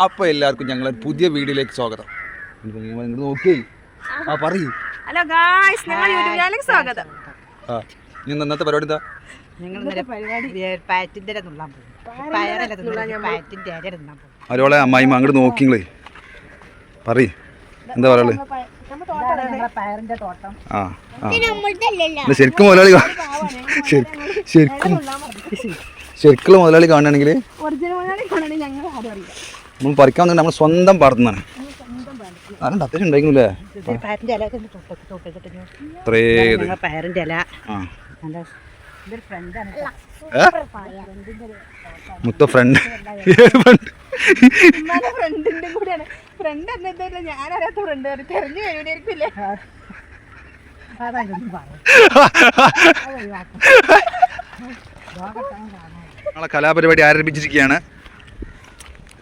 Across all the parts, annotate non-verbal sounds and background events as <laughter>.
അപ്പോൾ എല്ലാവർക്കും ഞങ്ങളെ പുതിയ വീഡിയോയിലേക്ക് സ്വാഗതം. നോക്കി ആ പറയൂ. ഹലോ ഗായ്സ് ഞങ്ങൾ യൂട്യൂബ് ചാനലിലേക്ക് സ്വാഗതം. ആ ഇനി ഇന്നത്തെ പരിപാടി എന്താ? ഞങ്ങൾ അവരോളെ അമ്മായിമ്മ അങ്ങോട്ട് നോക്കിങ്ങളേ. പറ എന്താ തോട്ടം ആ ശരിക്കും മുതലാളി ശരിക്കും ശരിക്കുള്ള മുതലാളി കാണുകയാണെങ്കിൽ നമ്മൾ പറിക്കാൻ വന്നിട്ട് നമ്മൾ സ്വന്തം പാടത്തുനിന്നാണ്. അതുകൊണ്ട് അത്യാവശ്യം ഉണ്ടായിരുന്നില്ലേ? അത്രേ ഞങ്ങളെ മുത്ത ഫ്രണ്ട് ഏത് ഫ്രണ്ട് ഫ്രണ്ടിന്റെ കൂടെയാണ്. ഫ്രണ്ട് തെരഞ്ഞു പറയാം. <laughs> കലാപരിപാടി ആരംഭിച്ചിരിക്കുകയാണ്.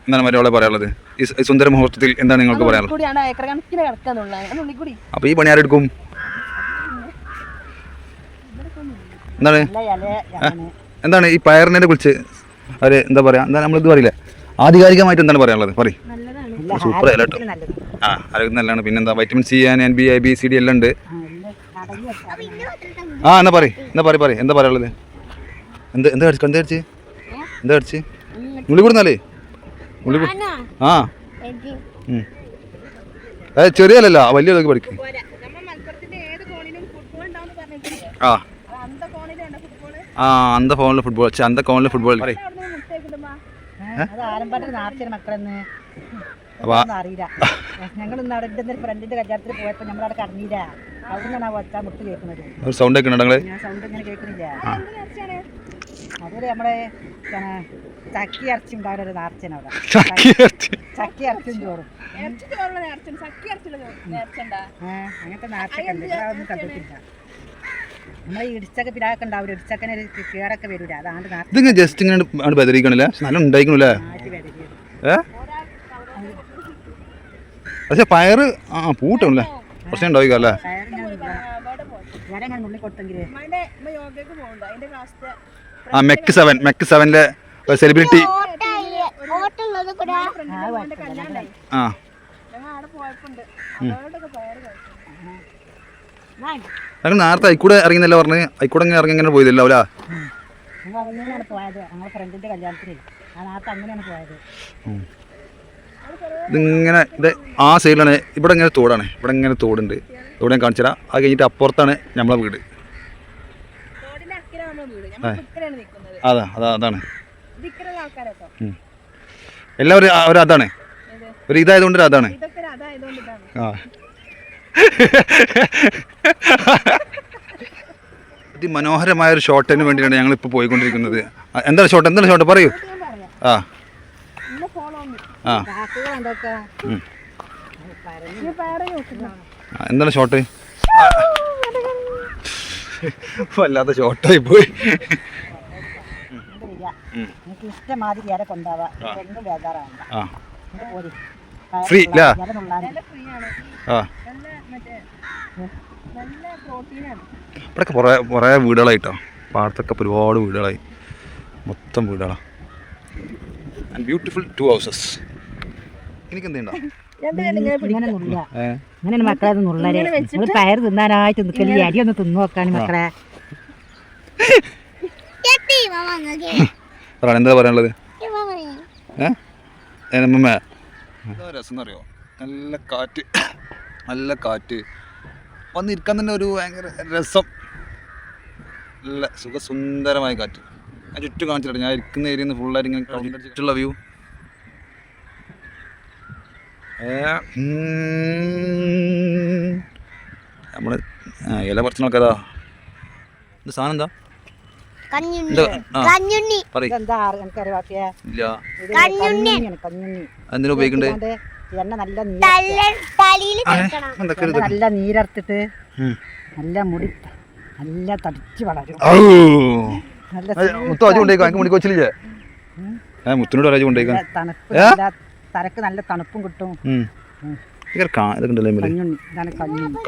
എന്താണ് മറ്റേ പറയാനുള്ളത്. ഈ സുന്ദര മുഹൂർത്തത്തിൽ എന്താണ് നിങ്ങൾക്ക് പറയാനുള്ളത്? അപ്പൊ ഈ പണി ആരെടുക്കും? എന്താണ്? എന്താണ് ഈ പയറിനെ കുറിച്ച് അവർ എന്താ പറയാ? എന്താ നമ്മളിത് പറയില്ല? ആധികാരികമായിട്ട് എന്താണ് പറയാനുള്ളത്? പറയും. സൂപ്പർ ഇല കേട്ടോ. ആ ആരോഗ്യം നല്ലതാണ്. പിന്നെന്താ വൈറ്റമിൻ സി ആൻ എൻ B I B C D എല്ലാം ഉണ്ട്. ആ എന്നാ പറയും. എന്നാ പറയും പറയും. എന്താ പറയാനുള്ളത്? എന്ത് എന്താ അടിച്ചു എന്താ അടിച്ച് എന്താ അടിച്ച് ഉള്ളി കൊടുന്നാലേ ഉള്ളി കൊടു- ആ. ഉം. അത് ചെറിയല്ലല്ലോ വലിയ പഠിക്കും. നമ്മൾ മലപ്പുറത്തിന്റെ ഏത് കോണിലും ഫുട്ബോൾ ഉണ്ടാവും പറഞ്ഞിട്ടില്ലേ ആ. ആ അന്ത ഫോണിൽ ഫുട്ബോൾ പക്ഷെ അന്ത കോണിൽ ഫുട്ബോൾ അപ്പൊ. അറിയില്ല. ഞങ്ങൾ ഇന്ന് അവിടെ ഫ്രണ്ടിന്റെ കല്യാണത്തിന് പോയപ്പോ നമ്മളവിടെ കറങ്ങിയില്ല കടന്നില്ല അവിടെ നിന്നാണ് ആ ഒച്ച മുട്ട് കേൾക്കുന്നത്. ഒരു സൗണ്ട് ഒക്കെ ഞാൻ സൗണ്ട് ഇങ്ങനെ കേൾക്കുന്നില്ല. അതൊരു നമ്മുടെ പിന്നെ ചക്കി ഇറച്ചി ഉണ്ടാവുന്ന ഒരു നാർച്ചന അവിടെ. <laughs> ചക്കി ഇറച്ചി. ചക്കി ഇറച്ചും ചോറും. ഇറച്ചി ചോറുള്ള സക്കി ഇറച്ചിയുള്ള നേർച്ചുണ്ടാ? ഏഹ് അങ്ങനത്തെ നാർച്ചൊക്കെ ഉണ്ട്. ഇവിടെ ഒന്നും കണ്ടിട്ടില്ല. നമ്മളെ ഈ ഇടിച്ചക്ക പിരാക്കെ ഉണ്ടാവില്ല? ഇടിച്ചക്കനെ ഒരു കേടൊക്കെ വരില്ല അതാണ്ട് നാർച്ച ഇതിങ്ങനെ ജസ്റ്റ് ഇങ്ങനെ ആണ് പക്ഷെ നല്ല ഉണ്ടായിക്കണില്ലേ? ഏ? പക്ഷെ പയറ് ആ പൂട്ടണല്ലേ? പ്രശ്നം ഉണ്ടാവില്ല അല്ലേ? ഞാൻ കൊടുത്തെങ്കിൽ ആ മെക്ക് സെവൻ മെക്ക് സെവനിലെ സെലിബ്രിറ്റി ആ ഞങ്ങൾ നേരത്തെ അയിക്കൂടെ ഇറങ്ങിന്നല്ലേ പറഞ്ഞ്? അയിക്കൂടെ ഇങ്ങനെ ഇറങ്ങി ഇങ്ങനെ പോയതല്ലോ അവലാ ഞങ്ങൾ അങ്ങനെയാണ് പോയത്. ഞങ്ങളെ ഫ്രണ്ടിന്റെ കല്യാണത്തിന്. ആ നാട്ട് അങ്ങനെയാണ് പോയത്. ഇതിങ്ങനെ ഇത് ആ സൈഡിലാണ് ഇവിടെ ഇങ്ങനെ തോടാണ്. ഇവിടെ ഇങ്ങനെ തോടുണ്ട്. തോട് ഞാൻ കാണിച്ചു തരാം അത് കഴിഞ്ഞിട്ട് അപ്പുറത്താണ് നമ്മളെ വീട്. അതാ അതാ അതാണ്. എല്ലാവരും ഒരു അതാണ്. ഒരു ഇതായതുകൊണ്ട് അതാണ്. ആ. അതിമനോഹരമായ ഒരു ഷോട്ടിന് വേണ്ടിയിട്ടാണ് ഞങ്ങൾ ഇപ്പോൾ പോയിക്കൊണ്ടിരിക്കുന്നത്. എന്താ എന്താണ് ഷോട്ട്? എന്താണ് ഷോട്ട്? പറയൂ. ആ. ആ. എന്താണ് ഷോട്ട് വല്ലാത്ത ഷോട്ടായി പോയി. ഫ്രീ ആണ്. നല്ല നല്ല പ്രോട്ടീനാണ് ഇവിടെയൊക്കെ കുറേ കുറേ വീടുകളായിട്ടോ. പാടത്തൊക്കെ ഒരുപാട് വീടുകളായി. മൊത്തം വീടുകളാണ് ആൻഡ് ബ്യൂട്ടിഫുൾ ടു ഹൗസസ് എനിക്ക് ഇങ്ങനെ മക്കളെ നുള്ളരെ നമ്മൾ പയർ തിന്നാനായിട്ട് നിൽക്കൽ അരി ഒന്ന് തിന്നു നോക്കാണ് മക്കളെ. പറ എന്താ പറയാനുള്ളത്? രസം എന്നറിയോ നല്ല കാറ്റ്. നല്ല കാറ്റ്. വന്നിരിക്കാൻ തന്നെ ഒരു ഭയങ്കര രസം. നല്ല സുഖസുന്ദരമായ കാറ്റ്. ഞാൻ ചുറ്റും കാണിച്ചിട്ടുണ്ട്. ഞാൻ ഇരിക്കുന്ന ഏരിയയിൽ നിന്ന് ഫുള്ളായിട്ട് ഇങ്ങനെ ചുറ്റുള്ള വ്യൂ നമ്മൾ ഇല പറിച്ച നോക്കാതാ. ഇത് സാധനം എന്താ? എന്തിനാ ഉപയോഗിക്കണ്ടേ? എണ്ണ നല്ല നല്ല നീരർത്തിട്ട് നല്ല മുടി നല്ല തടിച്ച് വളരും. നല്ല മുത്തു അജു കൊണ്ടേക്കോ എനിക്ക് മുടി കൊച്ചില്ലേ മുത്തിനോട് അജി കൊണ്ടേക്കാം തണുപ്പ് തലക്ക് നല്ല തണുപ്പും കിട്ടും.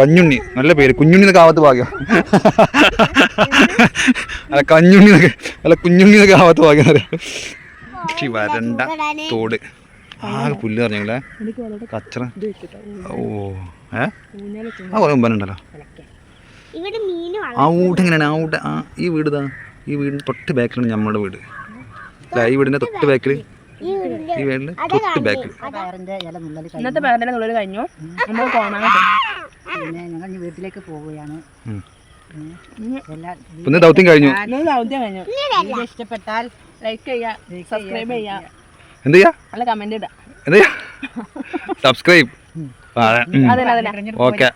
കഞ്ഞുണ്ണി. നല്ല പേര്. കുഞ്ഞുണ്ണി എന്നൊക്കെ ആവത്ത് ഭാഗ്യം. അല്ല കഞ്ഞുണ്ണി എന്നൊക്കെ അല്ല കുഞ്ഞുണ്ണി എന്നൊക്കെ ആവത്ത് ഭാഗ്യം പക്ഷെ വരണ്ട തോട്. ആകെ പുല്ല് പറഞ്ഞേ കച്ചറ. ഓ ഏ? ആ കുറെ മുമ്പാനുണ്ടല്ലോ. ആ ഊട്ട് എങ്ങനെയാണ്? ആ ഊട്ട് ആ ഈ വീട് ഈ വീടിന് തൊട്ട് ബാക്കിലാണ് നമ്മുടെ വീട്. ഈ വീടിന്റെ തൊട്ട് ബാക്കിൽ ഈ തൊട്ട് ബാക്കിൽ ഇന്നത്തെ പേരുടെ നുള്ളിൽ കഴിഞ്ഞു. നമ്മൾ കോണാൻ പിന്നെ ഞങ്ങൾ ഇനി വീട്ടിലേക്ക് പോവുകയാണ്. എല്ലാ ദൗത്യം കഴിഞ്ഞു. ദൗത്യം കഴിഞ്ഞു. വീഡിയോ ഇഷ്ടപ്പെട്ടാൽ ലൈക്ക് ചെയ്യുക സബ്സ്ക്രൈബ് ചെയ്യുക എന്ത് ചെയ്യാ? നല്ല കമന്റ് ഇടുക എന്ത് ചെയ്യാ? Subscribe okay.